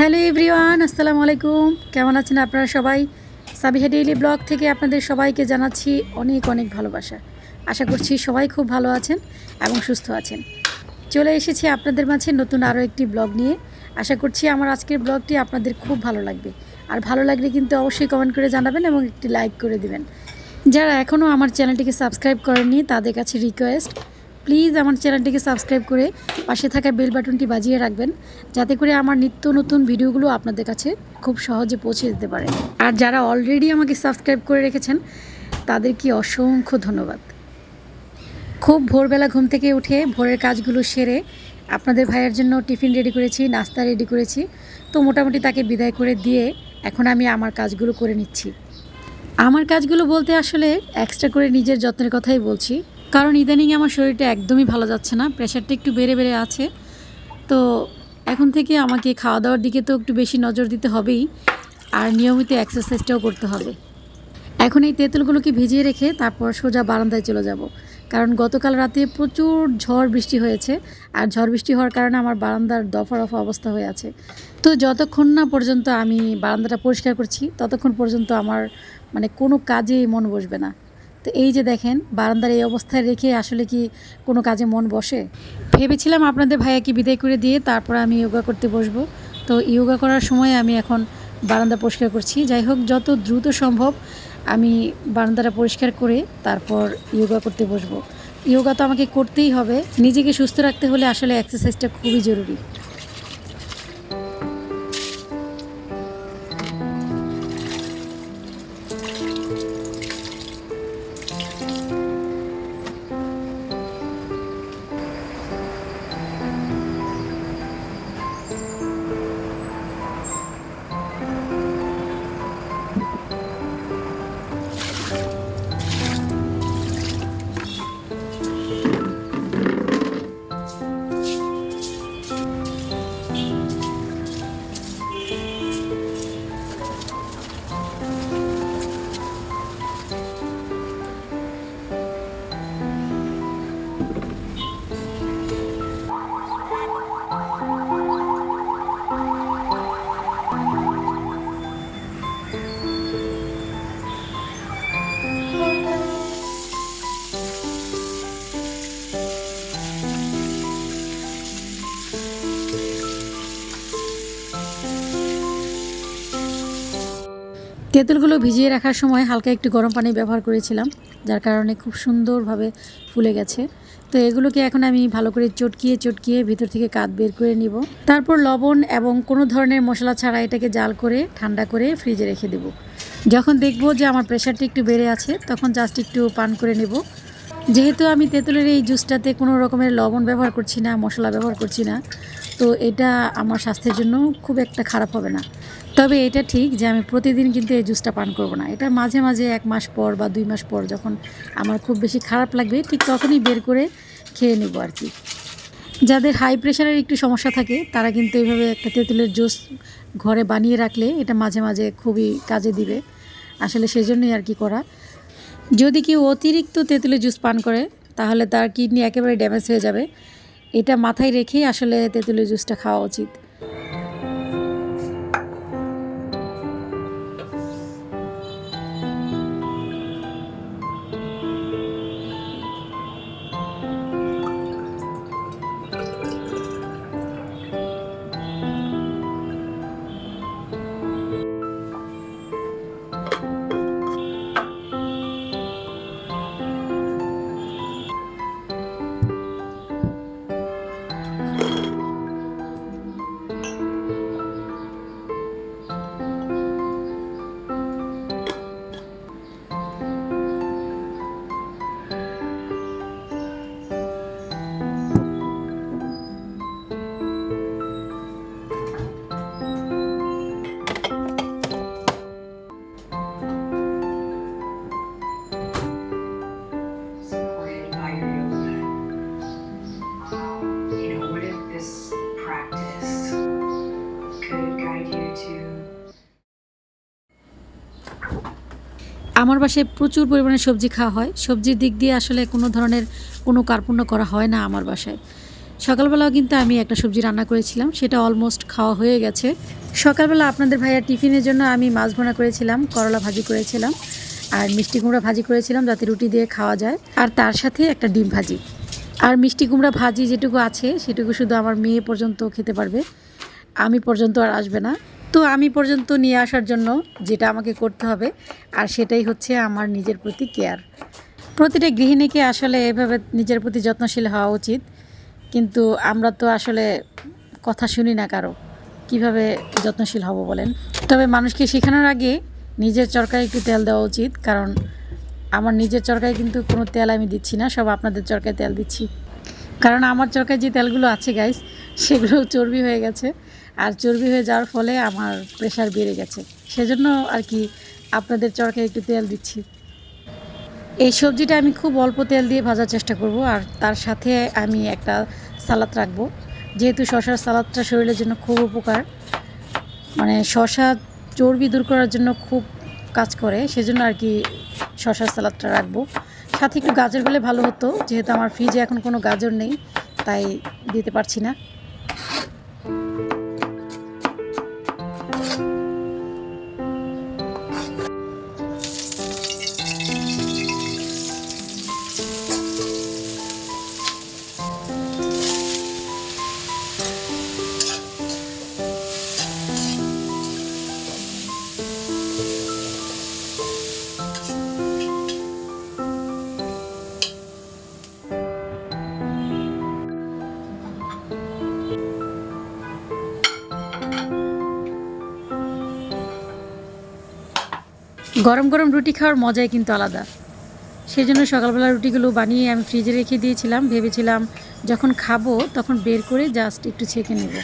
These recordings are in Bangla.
হ্যালো এভরিওয়ান, আসসালামু আলাইকুম। কেমন আছেন আপনারা সবাই? সাবিহা ডেইলি ব্লগ থেকে আপনাদের সবাইকে জানাচ্ছি অনেক অনেক ভালোবাসা। আশা করছি সবাই খুব ভালো আছেন এবং সুস্থ আছেন। চলে এসেছি আপনাদের মাঝে নতুন আরও একটি ব্লগ নিয়ে। আশা করছি আমার আজকের ব্লগটি আপনাদের খুব ভালো লাগবে। আর ভালো লাগলে কিন্তু অবশ্যই কমেন্ট করে জানাবেন এবং একটি লাইক করে দিবেন। যারা এখনও আমার চ্যানেলটিকে সাবস্ক্রাইব করেননি, তাদের কাছে রিকোয়েস্ট প্লিজ আমার চ্যানেলটিকে সাবস্ক্রাইব করে পাশে থাকা বেল বাটনটি বাজিয়ে রাখবেন, যাতে করে আমার নিত্য নতুন ভিডিওগুলো আপনাদের কাছে খুব সহজে পৌঁছে যেতে পারে। আর যারা অলরেডি আমাকে সাবস্ক্রাইব করে রেখেছেন, তাদেরকে অসংখ্য ধন্যবাদ। খুব ভোরবেলা ঘুম থেকে উঠে ভোরের কাজগুলো সেরে আপনাদের ভাইয়ের জন্য টিফিন রেডি করেছি, নাস্তা রেডি করেছি, তো মোটামুটি তাকে বিদায় করে দিয়ে এখন আমি আমার কাজগুলো করে নিচ্ছি। আমার কাজগুলো বলতে আসলে এক্সট্রা করে নিজের যত্নের কথাই বলছি। কারণ ইদানিং আমার শরীরটা একদমই ভালো যাচ্ছে না প্রেশারটা একটু বেড়ে বেড়ে আছে। তো এখন থেকে আমাকে খাওয়া দাওয়ার দিকে তো একটু বেশি নজর দিতে হবেই, আর নিয়মিত এক্সারসাইজটাও করতে হবে। এখন এই তেঁতুলগুলোকে ভিজিয়ে রেখে তারপর সোজা বারান্দায় চলে যাব। কারণ গতকাল রাতে প্রচুর ঝড় বৃষ্টি হয়েছে, আর ঝড় বৃষ্টি হওয়ার কারণে আমার বারান্দার দফা রফা অবস্থা হয়ে আছে। তো যতক্ষণ না পর্যন্ত আমি বারান্দাটা পরিষ্কার করছি, ততক্ষণ পর্যন্ত আমার মানে কোনো কাজেই মন বসবে না। তো এই যে দেখেন, বারান্দার এই অবস্থায় রেখে আসলে কি কোনো কাজে মন বসে? ভেবেছিলাম আপনাদের ভাইয়াকে বিদায় করে দিয়ে তারপর আমি যোগা করতে বসবো। তো যোগা করার সময় আমি এখন বারান্দা পরিষ্কার করছি। যাই হোক, যত দ্রুত সম্ভব আমি বারান্দাটা পরিষ্কার করে তারপর যোগা করতে বসবো। যোগা তো আমাকে করতেই হবে। নিজেকে সুস্থ রাখতে হলে আসলে এক্সারসাইজটা খুবই জরুরি। তেঁতুলগুলো ভিজিয়ে রাখার সময় হালকা একটু গরম পানি ব্যবহার করেছিলাম, যার কারণে খুব সুন্দরভাবে ফুলে গেছে। তো এগুলোকে এখন আমি ভালো করে চটকিয়ে চটকিয়ে ভিতর থেকে কাত বের করে নিব। তারপর লবণ এবং কোনো ধরনের মশলা ছাড়া এটাকে জাল করে, ঠান্ডা করে ফ্রিজে রেখে দেব। যখন দেখব যে আমার প্রেশারটি একটু বেড়ে আছে, তখন জাস্ট একটু পান করে নেব। যেহেতু আমি তেঁতুলের এই জুসটাতে কোনো রকমের লবণ ব্যবহার করছি না, মশলা ব্যবহার করছি না, তো এটা আমার স্বাস্থ্যের জন্য খুব একটা খারাপ হবে না। তবে এটা ঠিক যে আমি প্রতিদিন কিন্তু এই জুসটা পান করব না। এটা মাঝে মাঝে এক মাস পর বা দুই মাস পর যখন আমার খুব বেশি খারাপ লাগবে, ঠিক তখনই বের করে খেয়ে নেব আর কি। যাদের হাই প্রেশারের একটু সমস্যা থাকে, তারা কিন্তু এইভাবে একটা তেঁতুলের জুস ঘরে বানিয়ে রাখলে এটা মাঝে মাঝে খুবই কাজে দিবে। আসলে সেই জন্যই আর কি করা। যদি কেউ অতিরিক্ত তেঁতুলের জুস পান করে, তাহলে তার কিডনি একেবারে ড্যামেজ হয়ে যাবে। এটা মাথায় রেখেই আসলে তেঁতুলের জুসটা খাওয়া উচিত। আমার বাসায় প্রচুর পরিমাণে সবজি খাওয়া হয়। সবজির দিক দিয়ে আসলে কোনো ধরনের কোনো কার্পণ্য করা হয় না আমার বাসায়। সকালবেলাও কিন্তু আমি একটা সবজি রান্না করেছিলাম, সেটা অলমোস্ট খাওয়া হয়ে গেছে। সকালবেলা আপনাদের ভাইয়ার টিফিনের জন্য আমি মাছ ভোনা করেছিলাম, করলা ভাজি করেছিলাম, আর মিষ্টি কুমড়া ভাজি করেছিলাম যাতে রুটি দিয়ে খাওয়া যায়, আর তার সাথে একটা ডিম ভাজি। আর মিষ্টি কুমড়া ভাজি যেটুকু আছে, সেটুকু শুধু আমার মেয়ে পর্যন্ত খেতে পারবে, আমি পর্যন্ত আর আসবে না। তো আমি পর্যন্ত নিয়ে আসার জন্য যেটা আমাকে করতে হবে, আর সেটাই হচ্ছে আমার নিজের প্রতি কেয়ার। প্রতিটা গৃহিণীকে আসলে এভাবে নিজের প্রতি যত্নশীল হওয়া উচিত, কিন্তু আমরা তো আসলে কথা শুনি না কারও, কীভাবে যত্নশীল হব বলেন? তবে মানুষকে শেখানোর আগে নিজের চরকায় একটু তেল দেওয়া উচিত, কারণ আমার নিজের চরকায় কিন্তু কোনো তেল আমি দিচ্ছি না, সব আপনাদের চরকায় তেল দিচ্ছি। কারণ আমার চরকায় যে তেলগুলো আছে গাইস সেগুলো চর্বি হয়ে গেছে। আর চর্বি হয়ে যাওয়ার ফলে আমার প্রেশার বেড়ে গেছে। সেজন্য আর কি আপনাদের চরকায় একটু তেল দিচ্ছি। এই সবজিটা আমি খুব অল্প তেল দিয়ে ভাজার চেষ্টা করব আর তার সাথে আমি একটা সালাদ রাখব। যেহেতু শশার সালাদটা শরীরের জন্য খুব উপকার। মানে শশা চর্বি দূর করার জন্য খুব কাজ করে, সেজন্য আর কি শশার সালাদটা রাখব। সাথে একটু গাজর হলে ভালো হতো, যেহেতু আমার ফ্রিজে এখন কোনো গাজর নেই, তাই দিতে পারছি না। গরম গরম রুটি খাওয়ার মজাই কিন্তু আলাদা। সেই জন্য সকালবেলা রুটিগুলো বানিয়ে আমি ফ্রিজে রেখে দিয়েছিলাম। ভেবেছিলাম যখন খাব তখন বের করে জাস্ট একটু ছেঁকে নেব।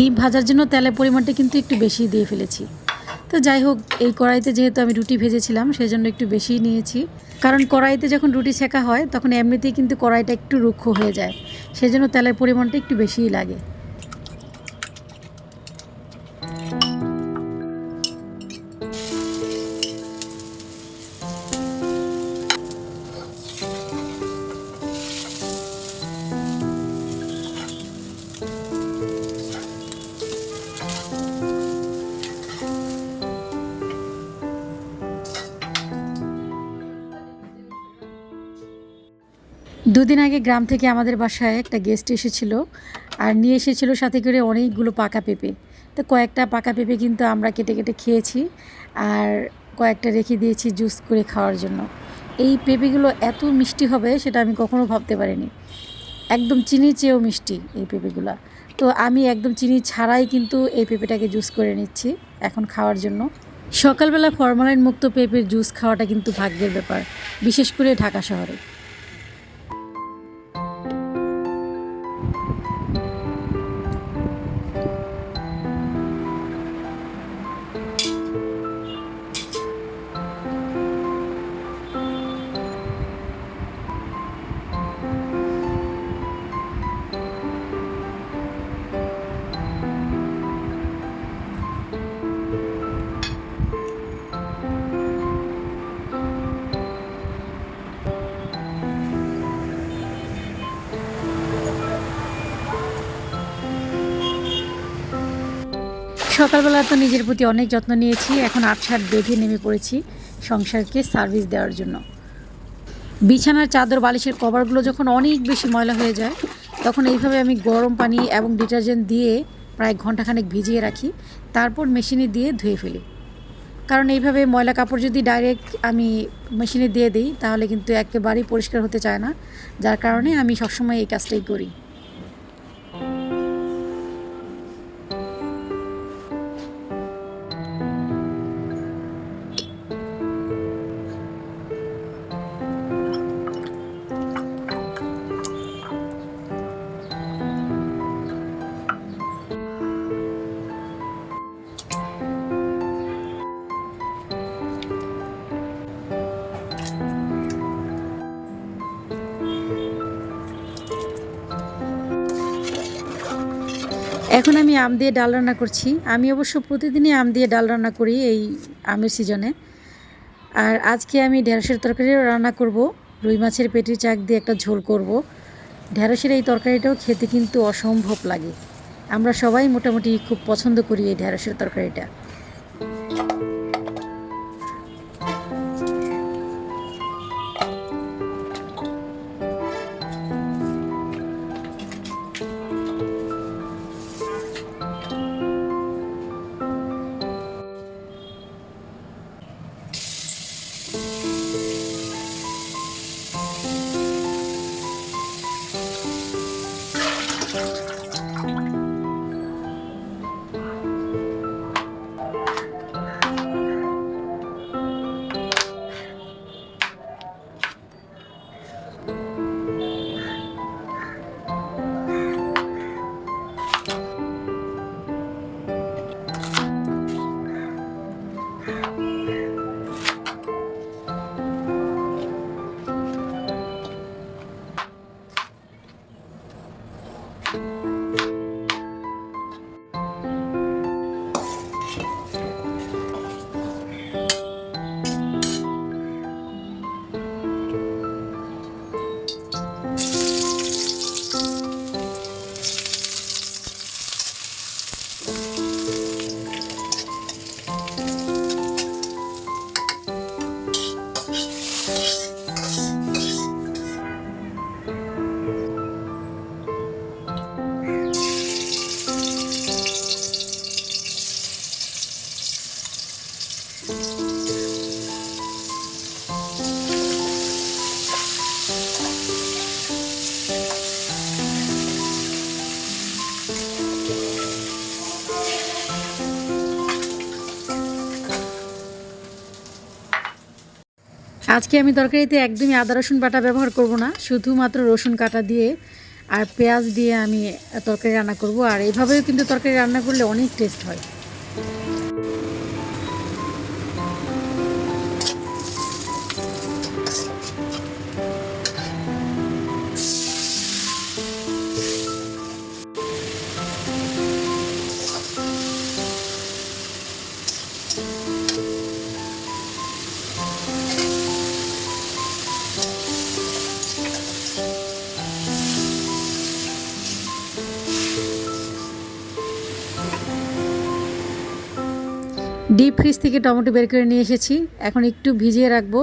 ডিম ভাজার জন্য তেলের পরিমাণটা কিন্তু একটু বেশি দিয়ে ফেলেছি। তো যাই হোক, এই কড়াইতে যেহেতু আমি রুটি ভেজেছিলাম সেই জন্য একটু বেশি নিয়েছি। কারণ কড়াইতে যখন রুটি ছেঁকা হয়, তখন এমনিতেই কিন্তু কড়াইটা একটু রুক্ষ হয়ে যায়। সেজন্য তেলের পরিমাণটা একটু বেশিই লাগে। গ্রাম থেকে আমাদের বাসায় একটা গেস্ট এসেছিল আর নিয়ে এসেছিল সাথে করে অনেকগুলো পাকা পেঁপে। তো কয়েকটা পাকা পেঁপে কিন্তু আমরা কেটে কেটে খেয়েছি আর কয়েকটা রেখে দিয়েছি জুস করে খাওয়ার জন্য। এই পেঁপেগুলো এত মিষ্টি হবে সেটা আমি কখনো ভাবতে পারিনি। একদম চিনির চেয়েও মিষ্টি এই পেঁপেগুলো। তো আমি একদম চিনি ছাড়াই কিন্তু এই পেঁপেটাকে জুস করে নিচ্ছি এখন খাওয়ার জন্য। সকালবেলা ফরমালাইন মুক্ত পেঁপের জুস খাওয়াটা কিন্তু ভাগ্যের ব্যাপার, বিশেষ করে ঢাকা শহরে। সকালবেলা তো নিজের প্রতি অনেক যত্ন নিয়েছি। এখন আটসাট বেঁধে নেমে পড়েছি সংসারকে সার্ভিস দেওয়ার জন্য। বিছানার চাদর, বালিশের কভারগুলো যখন অনেক বেশি ময়লা হয়ে যায়, তখন এইভাবে আমি গরম পানি এবং ডিটারজেন্ট দিয়ে প্রায় ঘন্টাখানেক ভিজিয়ে রাখি। তারপর মেশিনে দিয়ে ধুয়ে ফেলি। কারণ এইভাবে ময়লা কাপড় যদি ডাইরেক্ট আমি মেশিনে দিয়ে দিই, তাহলে কিন্তু একেবারেই পরিষ্কার হতে চায় না। যার কারণে আমি সবসময় এই কাজটাই করি। এখন আমি আম দিয়ে ডাল রান্না করছি। আমি অবশ্য প্রতিদিনই আম দিয়ে ডাল রান্না করি এই আমের সিজনে। আর আজকে আমি ঢেঁড়সের তরকারিও রান্না করব। রুই মাছের পেটির চাক দিয়ে একটা ঝোল করব। ঢেঁড়সের এই তরকারিটাও খেতে কিন্তু অসম্ভব লাগে। আমরা সবাই মোটামুটি খুব পছন্দ করি এই ঢেঁড়সের তরকারিটা। আজকে আমি তরকারিতে একদমই আদা, রসুন, বাটা ব্যবহার করব না। শুধুমাত্র রসুন কাটা দিয়ে আর পেঁয়াজ দিয়ে আমি তরকারি রান্না করব। আর এইভাবেও কিন্তু তরকারি রান্না করলে অনেক টেস্ট হয়। ফ্রিজ থেকে টমেটো বের করে নিয়ে এসেছি। এখন একটু ভিজিয়ে রাখব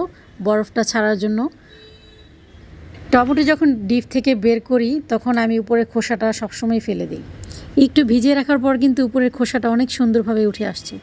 বরফটা ছাড়ার জন্য। টমেটো যখন ডিপ থেকে বের করি, তখন আমি উপরের খোসাটা সবসময় ফেলে দিই। একটু ভিজিয়ে রাখার পর কিন্তু উপরের খোসাটা অনেক সুন্দরভাবে উঠে আসছে।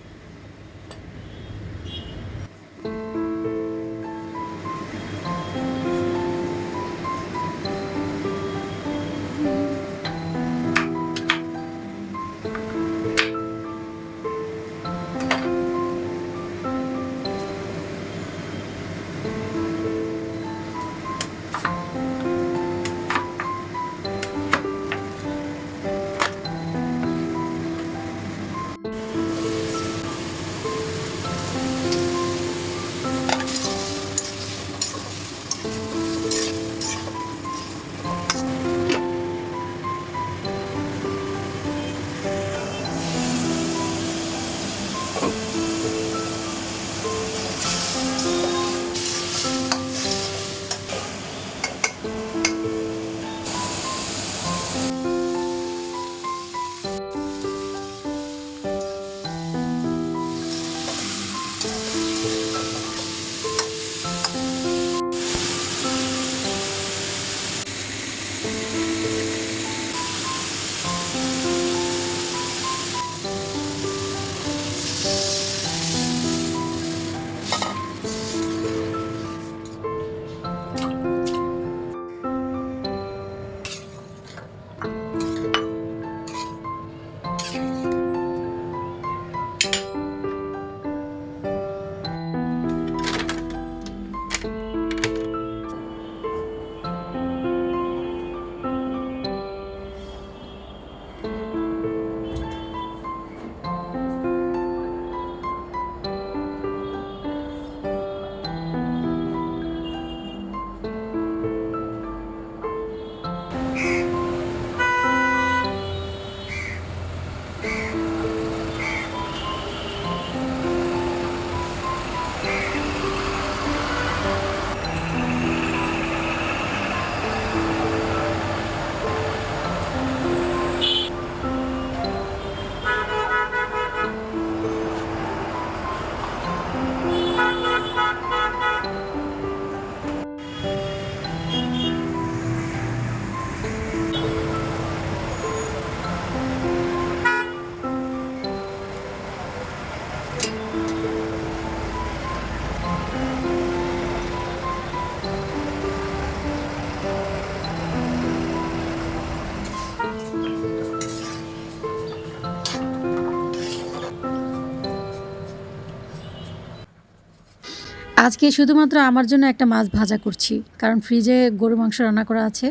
আজকে শুধুমাত্র আমার জন্য একটা মাছ ভাজা করছি। কারণ ফ্রিজে গরু মাংস রান্না করা আছে।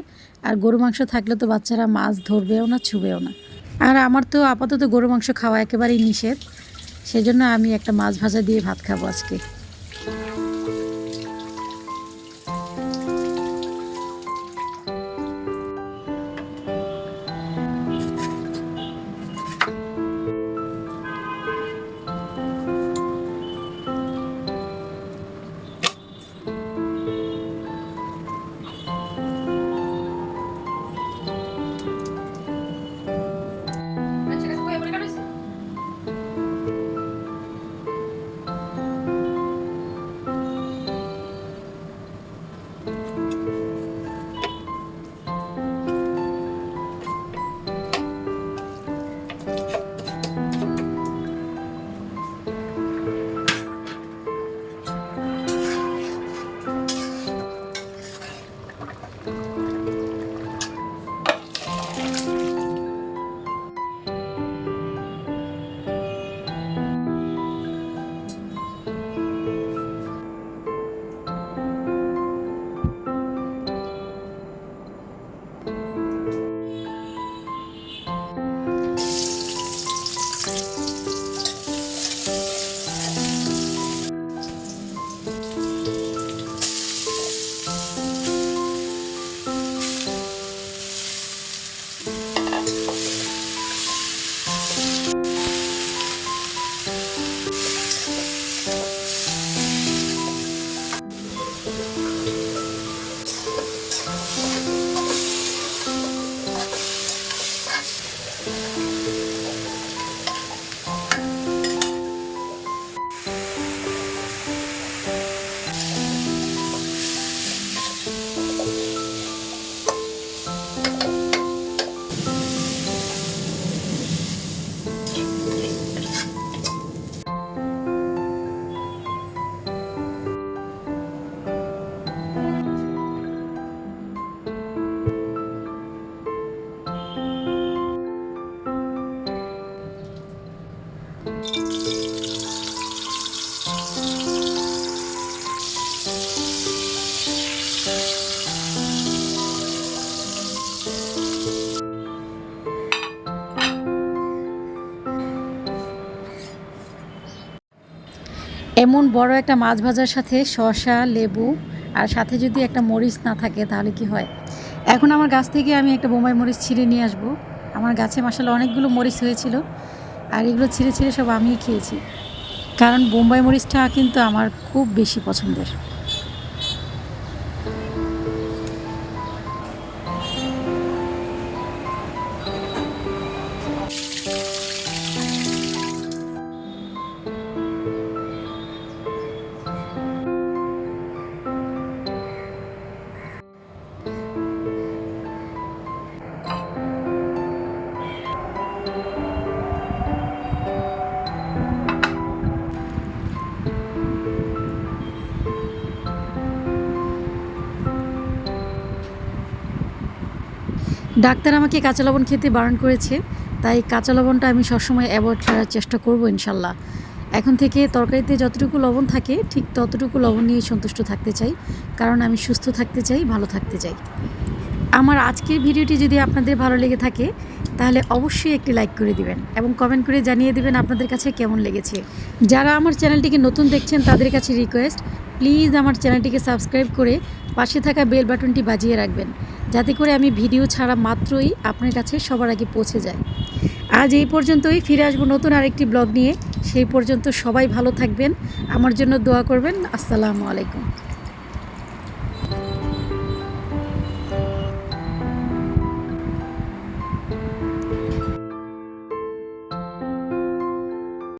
আর গরু মাংস থাকলে তো বাচ্চারা মাছ ধরবেও না, ছুবেও না। আর আমার তো আপাতত গরু মাংস খাওয়া একেবারেই নিষেধ। সেজন্য আমি একটা মাছ ভাজা দিয়ে ভাত খাব আজকে। এমন বড় একটা মাছ ভাজার সাথে শসা, লেবু আর সাথে যদি একটা মরিচ না থাকে, তাহলে কি হয়? এখন আমার গাছ থেকে আমি একটা বোম্বাই মরিচ ছিঁড়ে নিয়ে আসব। আমার গাছে মাসালে অনেকগুলো মরিচ হয়েছিল। আর এগুলো ছিঁড়ে ছিঁড়ে সব আমিই খেয়েছি। কারণ বোম্বাই মরিচটা কিন্তু আমার খুব বেশি পছন্দের। ডাক্তার আমাকে কাঁচা লবণ খেতে বারণ করেছে, তাই কাঁচা লবণটা আমি সবসময় অ্যাভয়েড করার চেষ্টা করব ইনশাল্লাহ। এখন থেকে তরকারিতে যতটুকু লবণ থাকে, ঠিক ততটুকু লবণ নিয়ে সন্তুষ্ট থাকতে চাই, কারণ আমি সুস্থ থাকতে চাই, ভালো থাকতে চাই। আমার আজকের ভিডিওটি যদি আপনাদের ভালো লেগে থাকে, তাহলে অবশ্যই একটি লাইক করে দিবেন এবং কমেন্ট করে জানিয়ে দিবেন আপনাদের কাছে কেমন লেগেছে। যারা আমার চ্যানেলটিকে নতুন দেখছেন, তাদের কাছে রিকোয়েস্ট প্লিজ আমার চ্যানেলটিকে সাবস্ক্রাইব করে পাশে থাকা বেল বাটনটি বাজিয়ে রাখবেন। যাতে করে আমি ভিডিও ছাড়া মাত্রই আপনার কাছে সবার আগে পৌঁছে যায় আজ এই পর্যন্তই, ফিরে আসব নতুন আরেকটি ব্লগ নিয়ে। সেই পর্যন্ত সবাই ভালো থাকবেন। আমার জন্য দোয়া করবেন। আসসালামু আলাইকুম।